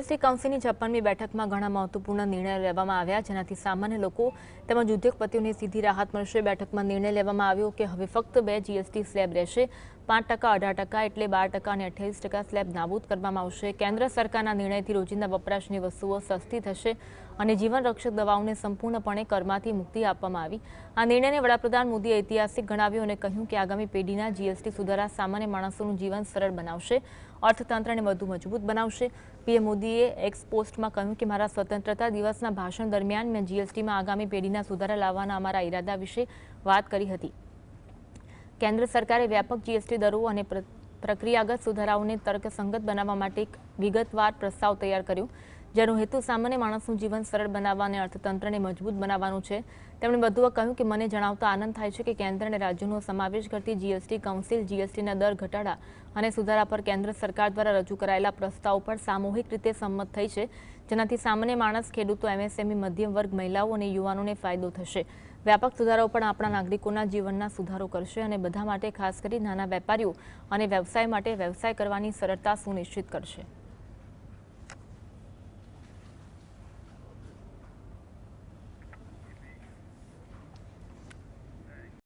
GST કાઉન્સિલની છપ્પનમી બેઠકમાં ઘણા મહત્વપૂર્ણ નિર્ણયો લેવામાં આવ્યા, જેનાથી સામાન્ય લોકો તેમજ ઉદ્યોગપતિઓને સીધી રાહત મળશે. બેઠકમાં નિર્ણય લેવામાં આવ્યો કે હવે ફક્ત બે જીએસટી સ્લેબ રહેશે. પાંચ ટકા, અઢાર ટકા એટલે બાર ટકા અને અઠ્યાવીસ ટકા સ્લેબ નાબૂદ કરવામાં આવશે. કેન્દ્ર સરકારના નિર્ણયથી રોજિંદા વપરાશની વસ્તુઓ સસ્તી થશે અને જીવનરક્ષક દવાઓને સંપૂર્ણપણે કરમાંથી મુક્તિ આપવામાં આવી. આ નિર્ણયને વડાપ્રધાન મોદીએ ઐતિહાસિક ગણાવ્યો અને કહ્યું કે આગામી પેઢીના જીએસટી સુધારા સામાન્ય માણસોનું જીવન સરળ બનાવશે. અર્થતંત્રને વધુ મજબૂત બનાવશે. પીએમ મોદીએ એક્સ પોસ્ટમાં કહ્યું કે, મારા સ્વતંત્રતા દિવસના ભાષણ દરમિયાન મેં જીએસટીમાં આગામી પેઢીના સુધારા લાવવાના અમારા ઇરાદા વિશે વાત કરી હતી. કેન્દ્ર સરકારે વ્યાપક જીએસટી દરો અને પ્રક્રિયાગત સુધારાઓને તર્કસંગત બનાવવા માટે એક વિગતવાર પ્રસ્તાવ તૈયાર કર્યો. જેનો હેતુ સામાન્ય માણસનું જીવન સરળ બનાવવા અને અર્થતંત્રને મજબૂત બનાવવાનું છે. તેમણે વધુમાં કહ્યું કે મને જણાવતા આનંદ થાય છે કે કેન્દ્ર અને રાજ્યોનો સમાવેશ કરતી જીએસટી કાઉન્સિલ જીએસટીના દર ઘટાડા અને સુધારા પર કેન્દ્ર સરકાર દ્વારા રજૂ કરાયેલા પ્રસ્તાવ પર સામૂહિક રીતે સંમત થઈ છે. જેનાથી સામાન્ય માણસ, ખેડૂતો, એમએસએમઈ, મધ્યમ વર્ગ, મહિલાઓ અને યુવાનોને ફાયદો થશે. વ્યાપક સુધારાઓ પણ આપણા નાગરિકોના જીવનના સુધારો કરશે અને બધા માટે ખાસ કરી નાના વેપારીઓ અને વ્યવસાય માટે વ્યવસાય કરવાની સરળતા સુનિશ્ચિત કરશે.